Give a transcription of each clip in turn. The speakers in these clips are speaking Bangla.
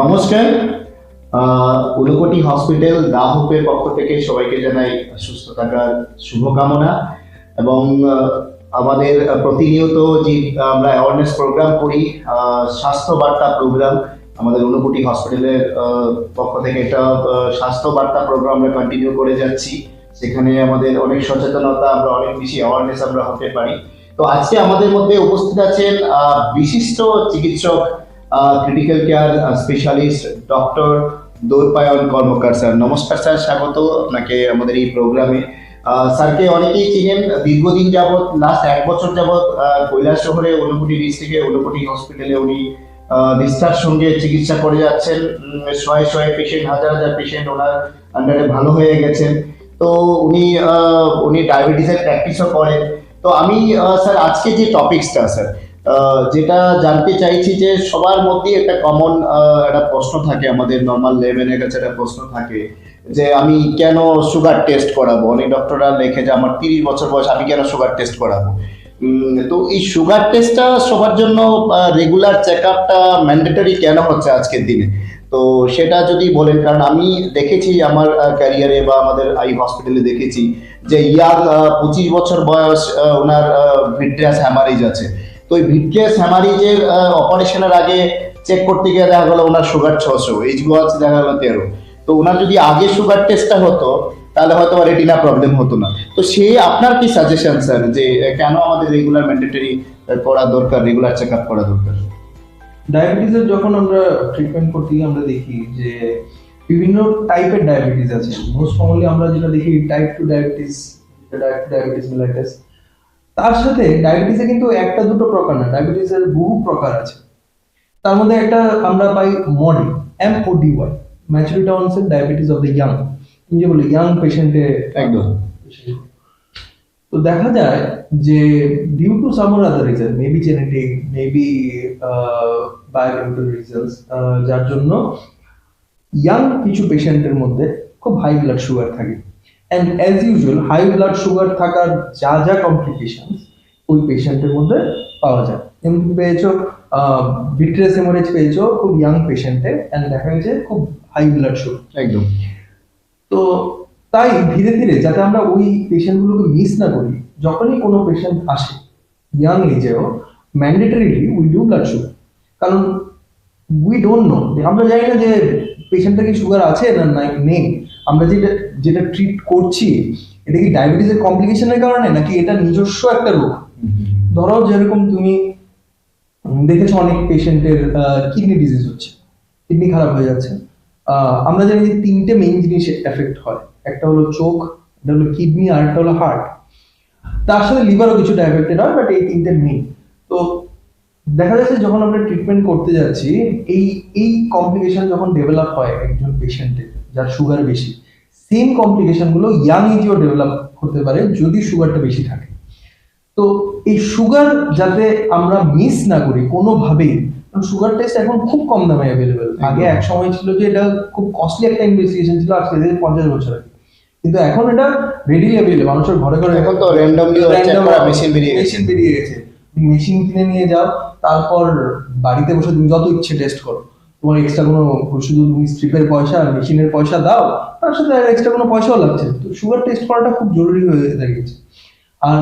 নমস্কার। আহ, ঊনকোটি হসপিটাল দাহপের পক্ষ থেকে সবাইকে জানাই সুস্থ থাকার শুভকামনা এবং আমাদের প্রতিনিয়ত যে আমরা অ্যাওয়ারনেস প্রোগ্রাম করি স্বাস্থ্য বার্তা প্রোগ্রাম আমাদের ঊনকোটি হসপিটালের পক্ষ থেকে আহ, স্বাস্থ্য বার্তা প্রোগ্রাম আমরা কন্টিনিউ করে যাচ্ছি। সেখানে আমাদের অনেক সচেতনতা আমরা অনেক বেশি অ্যাওয়ারনেস আমরা হতে পারি। তো আজকে আমাদের মধ্যে উপস্থিত আছেন বিশিষ্ট চিকিৎসক critical care specialist doctor Dwaipayan Karmakar, sir. নমস্কার, স্যার। স্বাগত আপনাকে আমাদের এই প্রোগ্রামে। স্যারকে অনেকেই চিনেন। দীর্ঘদিন যাবৎ লাস্ট এক বছর যাবৎ কৈলাস শহরে ঊনকোটি ডিস্ট্রিক্টে ঊনকোটি হসপিটালে উনি নিষ্ঠার সঙ্গে চিকিৎসা করে যাচ্ছেন। শয়ে শয়ে পেশেন্ট হাজার হাজার পেশেন্ট ওনার আন্ডারে ভালো হয়ে গেছেন। তো উনি উনি ডায়াবেটিসের প্র্যাকটিসও করেন। তো আমি স্যার, আজকে যে টপিকসটা স্যার যেটা জানতে চাইছি যে সবার মধ্যে একটা কমন একটা প্রশ্ন থাকে, আমাদের নর্মাল লেভেলের কাছে একটা প্রশ্ন থাকে যে আমি কেন সুগার টেস্ট করাবো? অনেক ডক্টররা লেখে যে আমার তিরিশ বছর বয়স, আমি কেন সুগার টেস্ট করাবো? তো এই সুগার টেস্টটা সবার জন্য রেগুলার চেক আপটা ম্যান্ডেটরি কেন হচ্ছে আজকের দিনে? তো সেটা যদি বলেন, কারণ আমি দেখেছি আমার ক্যারিয়ারে বা আমাদের আই হসপিটালে দেখেছি যে ইয়াং পঁচিশ বছর বয়স ওনার ভিট্রিয়াস হ্যামারেজ আছে। তো ওই ভিট্রিয়াস হ্যামারেজের অপারেশনের আগে চেক করতে গিয়ে দেখা গেলো ওনার সুগার ছশো এইচ গোয়াচ দেখা গেলো তেরো। তো ওনার যদি আগে সুগার টেস্টটা হতো, তাহলে হয়তো রেটিনা প্রবলেম হতো না। তো সে আপনার কি সাজেশন স্যার যে কেন আমাদের রেগুলার ম্যান্ডেটরি করা দরকার রেগুলার চেক আপ করা দরকার? ডায়াবেটিসের যখন আমরা ট্রিটমেন্ট করতে গিয়ে আমরা দেখি যে, বিভিন্ন টাইপের ডায়াবেটিস আছে। মোস্ট কমনলি আমরা যেটা দেখি type two diabetes diabetes mellitus তার সাথে ডায়াবেটিসে কিন্তু একটা দুটো প্রকার না ডায়াবেটিসের বহু প্রকার আছে। তার মধ্যে একটা আমরা পাই model M O D Y maturity onset diabetes of the young যে বলে ইয়াং পেশেন্টে একদম। তো দেখা যায় যে due to some other reason maybe genetic maybe biochemical reasons যার জন্য ইয়াং কিছু পেশেন্টের মধ্যে খুব হাই ব্লাড সুগার থাকে। And as usual high blood sugar থাকার যা যা কমপ্লিকেশন ওই পেশেন্টের মধ্যে পাওয়া যায়। যেমন তুমি পেয়েছ ভিট্রেস হেমোরেজ পেয়েছ খুব ইয়াং পেশেন্টে অ্যান্ড দেখা গেছে খুব হাই ব্লাড সুগার একদম। তো তাই ধীরে ধীরে যাতে আমরা ওই পেশেন্টগুলোকে মিস না করি যখনই কোনো পেশেন্ট আসে young এজেও mandatorily we do blood sugar কারণ উই ডোন্ট নো আমরা জানি না যে পেশেন্টটা কি সুগার আছে না নাই নেই। আমরা যেটা যেটা ট্রিট করছি এটা কি ডায়াবেটিসের কমপ্লিকেশনের কারণে নাকি এটা নিজস্ব একটা রোগ? ধরো যেরকম তুমি দেখেছ অনেক পেশেন্টের কিডনি ডিজিজ হচ্ছে কিডনি খারাপ হয়ে যাচ্ছে। আমরা জানি যে তিনটে মেইন জিনিস এফেক্ট হয়। একটা হলো চোখ একটা হলো কিডনি আর একটা হলো হার্ট তার সাথে লিভারও কিছুটা এফেক্টেড হয় বাট এই তিনটে মেইন তো দেখা যাচ্ছে যখন আমরা ট্রিটমেন্ট করতে যাচ্ছি এই এই কমপ্লিকেশন যখন ডেভেলপ হয় একজন পেশেন্টের যার সুগার বেশি। সেম কমপ্লিকেশনগুলো ইয়াং এজেও ডেভেলপ হতে পারে যদি সুগারটা বেশি থাকে। তো এই সুগার যাতে আমরা মিস না করি কোনোভাবেই সুগার টেস্ট এখন খুব কম দামে অ্যাভেলেবেল আগে এক সময় ছিল যে এটা খুব কস্টলি একটা ইনভেস্টিগেশন ছিল আজকে থেকে পঞ্চাশ বছর আগে। কিন্তু এখন এটা রেডিলি অ্যাভেলেবল মানুষের ঘরে ঘরে এখন তো র্যান্ডমলি মেশিন বেরিয়ে গেছে। মেশিন বেরিয়ে গেছে। মেশিন কিনে নিয়ে যাও তারপর বাড়িতে বসে তুমি যত ইচ্ছে টেস্ট করো। তোমার এক্সট্রা কোনো শুধু তুমি স্ট্রিপের পয়সা মেশিনের পয়সা দাও, তার সাথে এক্সট্রা কোনো পয়সাও লাগছে তো সুগার টেস্ট করাটা খুব জরুরি হয়ে দাঁড়িয়েছে। আর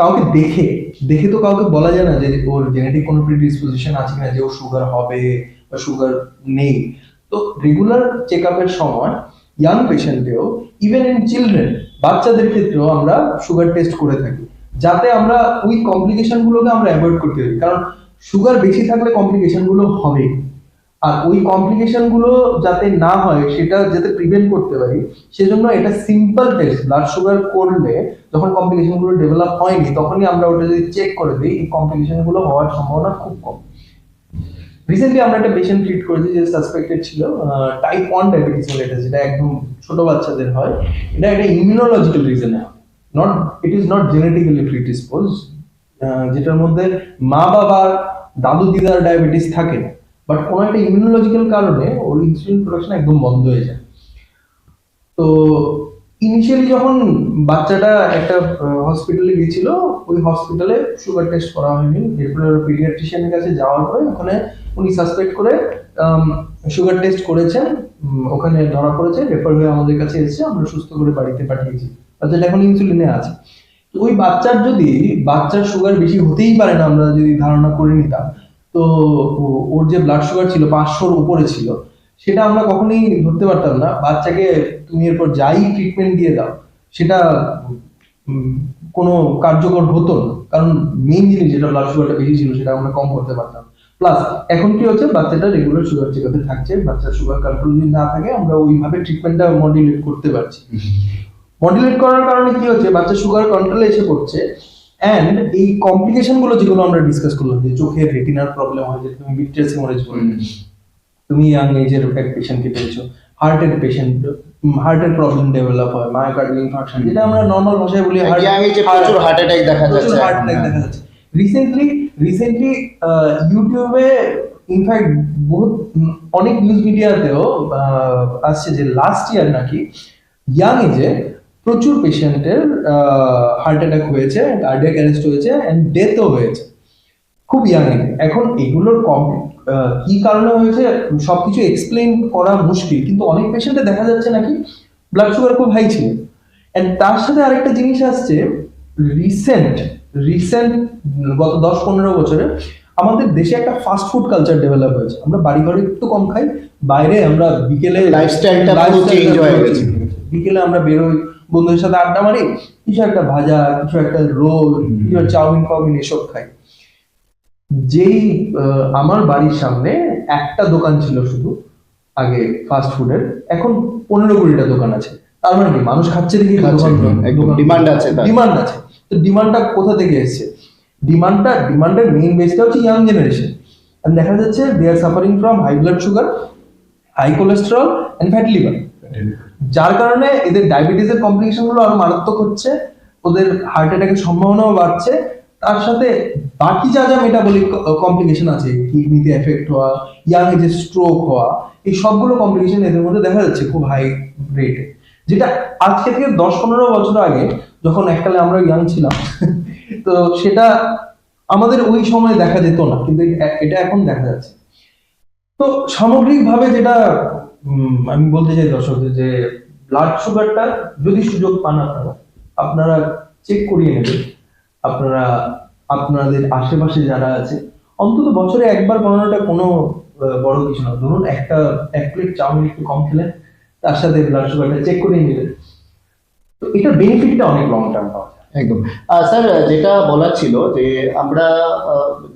কাউকে দেখে দেখে তো কাউকে বলা যায় না যে ওর জেনেটিক কোনো প্রিডিসপোজিশন আছে কিনা, যে ও সুগার হবে বা সুগার নেই। তো রেগুলার চেক আপের সময় ইয়াং পেশেন্টেও ইভেন ইন চিলড্রেন বাচ্চাদের ক্ষেত্রেও আমরা সুগার টেস্ট করে থাকি। যাতে আমরা ওই কমপ্লিকেশন গুলোকে আমরা অ্যাভয়েড করতে পারি। কারণ সুগার বেশি থাকলে কমপ্লিকেশনগুলো হবে আর ওই কমপ্লিকেশনগুলো যাতে না হয়, সেটা যাতে প্রিভেন্ট করতে পারি, সেজন্য এটা সিম্পল টেস্ট ব্লাড সুগার করলে যখন কমপ্লিকেশনগুলো ডেভেলপ হয়নি, তখনই আমরা ওটা যদি চেক করে দিই, এই কমপ্লিকেশনগুলো হওয়ার সম্ভাবনা খুব কম। রিসেন্টলি আমরা একটা পেশেন্ট ট্রিট করেছি যে সাসপেক্টেড ছিল টাইপ ওয়ান ডায়াবেটিস এটা, যেটা একদম ছোট বাচ্চাদের হয়। এটা একটা immunological রিজনে not it is not genetically predispose যেটার মধ্যে মা বাবার দাদু দিদার ডায়াবেটিস থাকে না। বাট কোনো একটা ইমিউনোলজিক্যাল কারণে ওর ইনসুলিন প্রোডাকশন একদম বন্ধ হয়ে যায়। তো ইনিশিয়ালি যখন বাচ্চাটা একটা হসপিটালে গেছিল ওই হসপিটালে সুগার টেস্ট করা হয়নি। এরপরে পিডিয়াট্রিশিয়ানের কাছে যাওয়ার পরে ওখানে উনি সাসপেক্ট করে সুগার টেস্ট করেছেন ওখানে ধরা পড়েছে রেফার হয়ে আমাদের কাছে এসেছে, আমরা সুস্থ করে বাড়িতে পাঠিয়েছি। বাচ্চাটা এখন ইনসুলিনে আছে। তো ওই বাচ্চার যদি, বাচ্চার সুগার বেশি হতেই পারে না, আমরা যদি ধারণা করে নিতাম তো ওর যে ব্লাড সুগার ছিল পাঁচশোর উপরে ছিল সেটা আমরা কখনোই ধরতে পারতাম না। বাচ্চাকে তুমি এরপর যাই ট্রিটমেন্ট দিয়ে দাও সেটা কোনো কার্যকর হতো না। কারণ মেইন জিনিস যেটা ব্লাড সুগারটা বেশি ছিল সেটা আমরা কম করতে পারতাম। প্লাস এখন কি হচ্ছে? বাচ্চাটা রেগুলার সুগার চেকআপে থাকছে বাচ্চার সুগার কন্ট্রোল যদি না থাকে আমরা ওইভাবে ট্রিটমেন্টটা মডিউলেট করতে পারছি। মডিউলেট করার কারণে কি হচ্ছে? বাচ্চা সুগার কন্ট্রোলে এসে পড়ছে। অ্যান্ড এই কমপ্লিকেশনগুলো যেগুলো আমরা ডিসকাস করলাম যে চোখের রেটিনার প্রবলেম হয় যে তুমি ভিট্রিয়াস হেমোরেজ বললে তুমি ইয়াং এজের এক পেশেন্টকে পেয়েছ হার্টের পেশেন্ট হার্টের প্রবলেম ডেভেলপ হয় মায়োকার্ডিয়াল ইনফার্কশন যেটা আমরা নর্মাল ভাষায় বলি হার্ট এ প্রচুর heart attack দেখা যাচ্ছে attack হ্যাঁ। দেখা যাচ্ছে রিসেন্টলি রিসেন্টলি ইউটিউবে ইনফ্যাক্ট বহুত অনেক নিউজ মিডিয়াতেও আসছে যে লাস্ট ইয়ার নাকি ইয়াং এজে প্রচুর পেশেন্টের হার্ট অ্যাটাক হয়েছে কার্ডিয়াক অ্যারেস্ট হয়েছে অ্যান্ড ডেথও হয়েছে খুব ইয়াং এখন এগুলোর কম কি কারণে হয়েছে সবকিছু এক্সপ্লেন করা মুশকিল কিন্তু অনেক পেশেন্টে দেখা যাচ্ছে নাকি ব্লাড সুগার খুব হাই ছিল অ্যান্ড তার সাথে আরেকটা জিনিস আসছে রিসেন্ট রিসেন্ট গত দশ পনেরো বছরে আমাদের দেশে একটা ফাস্ট ফুড কালচার ডেভেলপ হয়েছে আমরা বাড়ি ঘরে একটু কম খাই বাইরে আমরা বিকেলে Lifestyle টা পুরো lifestyle টা change পুরো গেছে। change হয়ে গেছে। বিকেলে আমরা বেরোই বন্ধুদের সাথে আড্ডা মারি কিছু একটা ভাজা কিছু একটা রোল কিছু চাউমিন ফাউমিন এসব খাই। যেই আমার বাড়ির সামনে একটা দোকান ছিল শুধু আগে ফাস্ট ফুডের এখন পনেরো কুড়িটা দোকান আছে। তার মানে কি? মানুষ খাচ্ছে দেখি একদম, আছে ডিমান্ড আছে। তো ডিমান্ডটা কোথা থেকে এসছে? ডিমান্ডটা ডিমান্ডের মেইন বেসটা হচ্ছে ইয়াং জেনারেশন দেখা যাচ্ছে they are suffering from high blood sugar high cholesterol and fat liver যার কারণে এদের ডায়াবেটিসের কমপ্লিকেশনগুলো আরও মারাত্মক হচ্ছে, ওদের হার্ট অ্যাটাকের সম্ভাবনাও বাড়ছে। তার সাথে বাকি যা যা মেটাবলিক কমপ্লিকেশন আছে কিডনিতে এফেক্ট হওয়া ইয়াং এজে স্ট্রোক হওয়া, এই সবগুলো কমপ্লিকেশন এদের মধ্যে দেখা যাচ্ছে খুব হাই রেটে যেটা আজকে থেকে দশ পনেরো বছর আগে যখন এককালে আমরা ইয়াং ছিলাম, তো সেটা আমাদের ওই সময় দেখা যেত না, কিন্তু এটা এখন দেখা যাচ্ছে। তো সামগ্রিকভাবে যেটা আমি বলতে চাই দর্শকদের যে ব্লাড সুগারটা যদি সুযোগ পান আপনারা আপনারা চেক করিয়ে নেবেন। আপনারা, আপনাদের আশেপাশে যারা আছে, অন্তত বছরে একবার বানানোটা কোনো বড় কিছু না। ধরুন একটা, এক প্লেট চাউমিন একটু কম খেলেন, তার সাথে ব্লাড সুগারটা চেক করিয়ে নেবেন তো এটার বেনিফিটটা অনেক লং টার্ম পাওয়া যায়। একদম। স্যার, যেটা বলার ছিল যে আমরা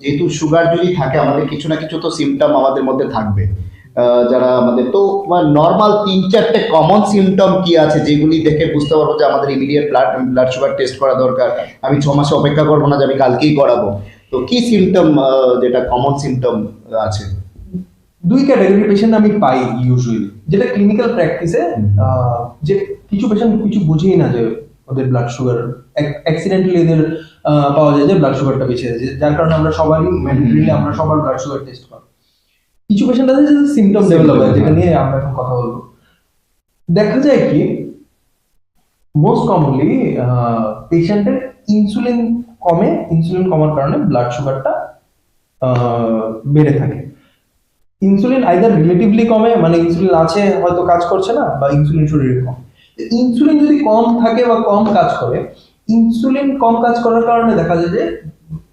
যেহেতু সুগার যদি থাকে, আমাদের কিছু না কিছু তো সিমটম আমাদের মধ্যে থাকবে। যারা আমাদের তো নর্মাল তিন চারটে কমন সিমটম কি আছে যেগুলি দেখে বুঝতে পারব যে আমাদের immediate blood blood sugar test করা দরকার? আমি ছ মাসে অপেক্ষা করব না যে আমি কালকেই করাবো। তো কি সিমটম যেটা কমন সিমটম আছে? দুই ক্যাটাগরি পেশেন্ট আমি পাই ইউজুয়ালি যেটা ক্লিনিক্যাল প্র্যাকটিসে যে কিছু পেশেন্ট কিছু বুঝেই না যে ওদের ব্লাড সুগার অ্যাক্সিডেন্টালি এদের পাওয়া যায় যে ব্লাড সুগারটা বেশি আছে যার কারণে আমরা সবারই ম্যান্ডেটরিলি আমরা সবার ব্লাড সুগার টেস্ট কিছু পেশেন্ট আছে যে সিমটম ডেভেলপ হয় যেটা নিয়ে আমরা এখন কথা বলব। দেখা যায় কি মোস্ট কমনলি পেশেন্টের ইনসুলিন কমে ইনসুলিন কমার কারণে ব্লাড সুগারটা বেড়ে থাকে। ইনসুলিন আইদার রিলেটিভলি কমে মানে ইনসুলিন আছে হয়তো কাজ করছে না বা ইনসুলিন শরীরে কম। ইনসুলিন যদি কম থাকে বা কম কাজ করে ইনসুলিন কম কাজ করার কারণে দেখা যায় যে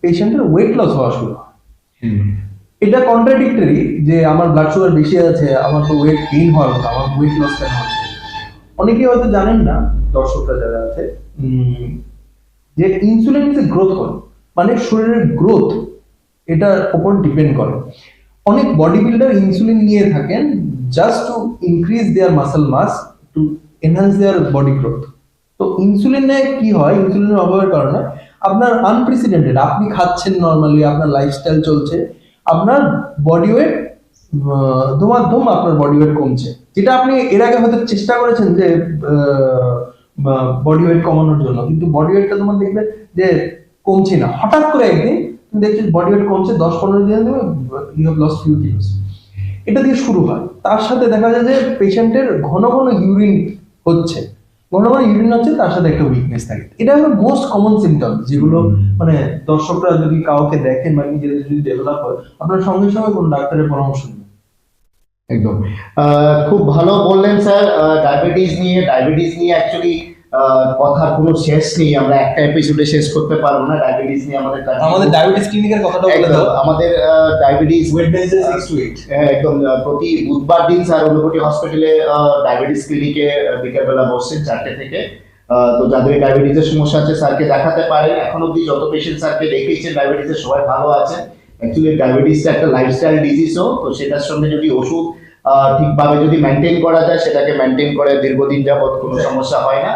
পেশেন্টের ওয়েট লস হওয়া শুরু হয়। এটা কন্ট্রাডিক্টরি যে আমার ব্লাড সুগার বেশি আছে, আমার তো ওয়েট গেইন হওয়ার কথা, আমার ওয়েট লস কেন হচ্ছে। অনেকে হয়তো জানেন না, দর্শকরা যারা আছে যে insulin is a growth hormone মানে শরীরের গ্রোথ এটার উপর ডিপেন্ড করে। অনেক বডি বিল্ডার ইনসুলিন নিয়ে থাকেন just to increase their muscle mass to enhance their body growth তো ইনসুলিনে কি হয়? ইনসুলিনের অভাবের কারণে আপনার আনপ্রেসিডেন্টেড আপনি খাচ্ছেন নর্মালি আপনার লাইফস্টাইল চলছে আপনার বডি ওয়েট ধুমাধুম আপনার বডি ওয়েট কমছে। যেটা আপনি এর আগে হয়তো চেষ্টা করেছেন যে বডি ওয়েট কমানোর জন্য। কিন্তু বডি ওয়েটটা তোমার দেখবে যে কমছে না। হঠাৎ করে একদিন তুমি দেখছ বডি ওয়েট কমছে, দশ পনেরো দিন you have loss few kilos এটা দিয়ে শুরু হয়। তার সাথে দেখা যায় যে পেশেন্টের ঘন ঘন ইউরিন হচ্ছে। ঘন ঘন ইউরিন হচ্ছে তার সাথে একটা উইকনেস থাকে। এটা হলো মোস্ট কমন সিমটম যেগুলো মানে দর্শকরা যদি কাউকে দেখেন বা নিজেদের যদি ডেভেলপ হয়, আপনার সঙ্গে সঙ্গে কোন ডাক্তারের পরামর্শ নেবেন। একদম। খুব ভালো বললেন স্যার ডায়াবেটিস নিয়ে ডায়াবেটিস নিয়ে অ্যাকচুয়ালি কথার কোনো শেষ নেই আমরা একটা এপিসোডে শেষ করতে পারব না ডায়াবেটিস নিয়ে আমাদের আমাদের ডায়াবেটিস ক্লিনিকের কথাটা বলে দাও। আমাদের ডায়াবেটিস ওয়েডনেসডে 6 টু 8 হ্যাঁ, একদম প্রতি বুধবার দিন স্যার অনুকূটি হসপিটালে ডায়াবেটিস ক্লিনিকে বিকেলবেলা বসছেন চারটে থেকে। তো যাদের ডায়াবেটিসের সমস্যা আছে স্যারকে দেখাতে পারেন। এখন অবধি যত পেশেন্ট স্যারকে দেখিয়েছেন ডায়াবেটিসের সবাই ভালো আছে অ্যাকচুয়ালি ডায়াবেটিসটা একটা লাইফস্টাইল ডিজিজও তো সেটার সঙ্গে যদি ওষুধ ঠিকভাবে যদি মেনটেন করা যায় সেটাকে মেনটেন করে দীর্ঘদিন যাবত কোনো সমস্যা হয় না।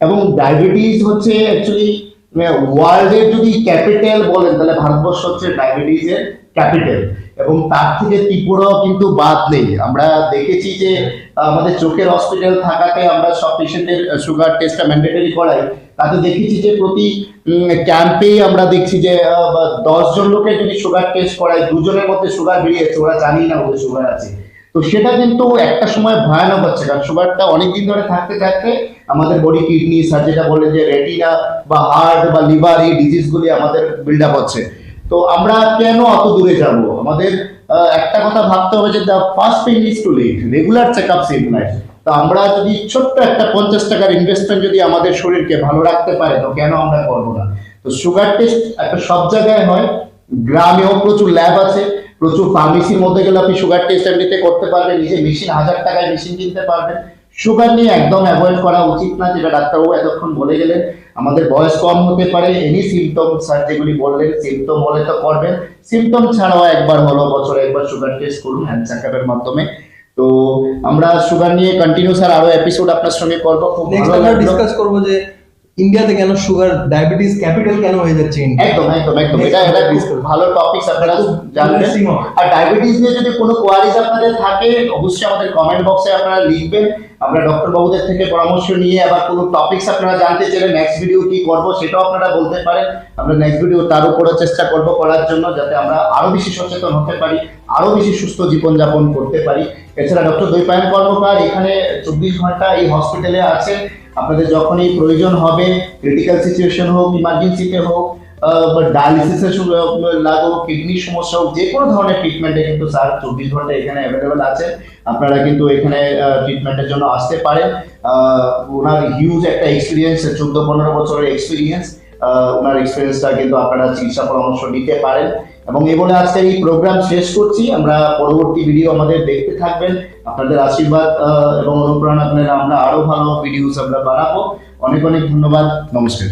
এবং ডায়াবেটিস হচ্ছে অ্যাকচুয়ালি ওয়ার্ল্ডের যদি ক্যাপিটাল বলেন, তাহলে ভারতবর্ষ হচ্ছে ডায়াবেটিসের ক্যাপিটাল এবং তার থেকে ত্রিপুরাও কিন্তু বাদ নেই। আমরা দেখেছি যে আমাদের চোখের হসপিটাল থাকাতে আমরা সব পেশেন্টের সুগার টেস্টটা ম্যান্ডেটরি করাই। তাতে দেখেছি যে প্রতি ক্যাম্পেই আমরা দেখছি যে দশ জন লোকের যদি সুগার টেস্ট করায়, দুজনের মধ্যে সুগার বেরিয়েছে। ওরা জানি না ওদের সুগার আছে। তো সেটা কিন্তু একটা সময় ভয়ানক হচ্ছে। কারণ সুগারটা অনেকদিন ধরে থাকতে থাকতে আমাদের বডি কিডনি স্যার যেটা বললেন যে রেটিনা বা হার্ট বা লিভার এই ডিজিজগুলি আমাদের বিল্ড আপ হচ্ছে। তো আমরা কেন অত দূরে যাব? আমাদের একটা কথা ভাবতে হবে যে the first thing is to live regular check up in life তো আমরা যদি ছোট্ট একটা পঞ্চাশ টাকার ইনভেস্টমেন্ট যদি আমাদের শরীরকে ভালো রাখতে পারে, তো কেন আমরা করব না? তো সুগার টেস্ট একটা সব জায়গায় হয়। গ্রামেও প্রচুর ল্যাব আছে। প্রচুর ফার্মেসির মধ্যে গেলে আপনি সুগার টেস্ট এমনিতে করতে পারবেন। নিজে মেশিন হাজার টাকায় মেশিন কিনতে পারবেন। সুগার নিয়ে একদম অ্যাভয়েড করা উচিত না যেটা ডাক্তারবাবু এতক্ষণ বলে গেলেন। আমাদের বয়স কম হতে পারে এনি সিমটম স্যার যেগুলি বললেন সিমটম হলে তো করবেন। সিমটম ছাড়াও একবার হলো বছরে একবার সুগার টেস্ট করুন হ্যান্ড চেকআপের মাধ্যমে। তো আমরা সুগার নিয়ে কন্টিনিউ স্যার আরও এপিসোড আপনার সঙ্গে করব। খুব ভালো ডিসকাস করব যে ইন্ডিয়াতে কেন সুগার ডায়াবেটিস ক্যাপিটাল কেন হয়ে যাচ্ছে একদম একদম একদম। এটা এটা ভালো টপিক আপনারা জানবেন। আর ডায়াবেটিস নিয়ে যদি কোনো কোয়ারিজ আপনাদের থাকে অবশ্যই আমাদের কমেন্ট বক্সে আপনারা লিখবেন। আমরা ডক্টর বাবুদের থেকে পরামর্শ নিয়ে আবার কোনো টপিকস আপনারা জানতে চাইলে নেক্সট ভিডিও কি করব সেটাও আপনারা বলতে পারেন। আমরা নেক্সট ভিডিও তার উপরে চেষ্টা করব করার জন্য যাতে আমরা আরও বেশি সচেতন হতে পারি, আরও বেশি সুস্থ জীবনযাপন করতে পারি। এছাড়া ডক্টর দৈপায়ন কর্মকার এখানে চব্বিশ ঘণ্টা এই হসপিটালে আছে আপনাদের যখনই প্রয়োজন হবে ক্রিটিক্যাল সিচুয়েশন হোক ইমার্জেন্সিতে হোক ডায়ালিসিসের লাগুক কিডনির সমস্যা হোক, যে কোনো ধরনের ট্রিটমেন্টে কিন্তু স্যার চব্বিশ ঘণ্টা এখানে অ্যাভেলেবেল আছে। আপনারা কিন্তু এখানে ট্রিটমেন্টের জন্য আসতে পারেন। ওনার হিউজ একটা এক্সপিরিয়েন্স চোদ্দ, পনেরো বছরের এক্সপিরিয়েন্স ওনার এক্সপিরিয়েন্সটা কিন্তু আপনারা চিকিৎসা পরামর্শ নিতে পারেন। এবং এই বলে আজকের এই প্রোগ্রাম শেষ করছি। আমরা পরবর্তী ভিডিও আমাদের দেখতে থাকবেন। আপনাদের আশীর্বাদ এবং অনুপ্রেরণা পেলে আমরা আরও ভালো ভিডিওস আমরা বানাবো। অনেক অনেক ধন্যবাদ। নমস্কার।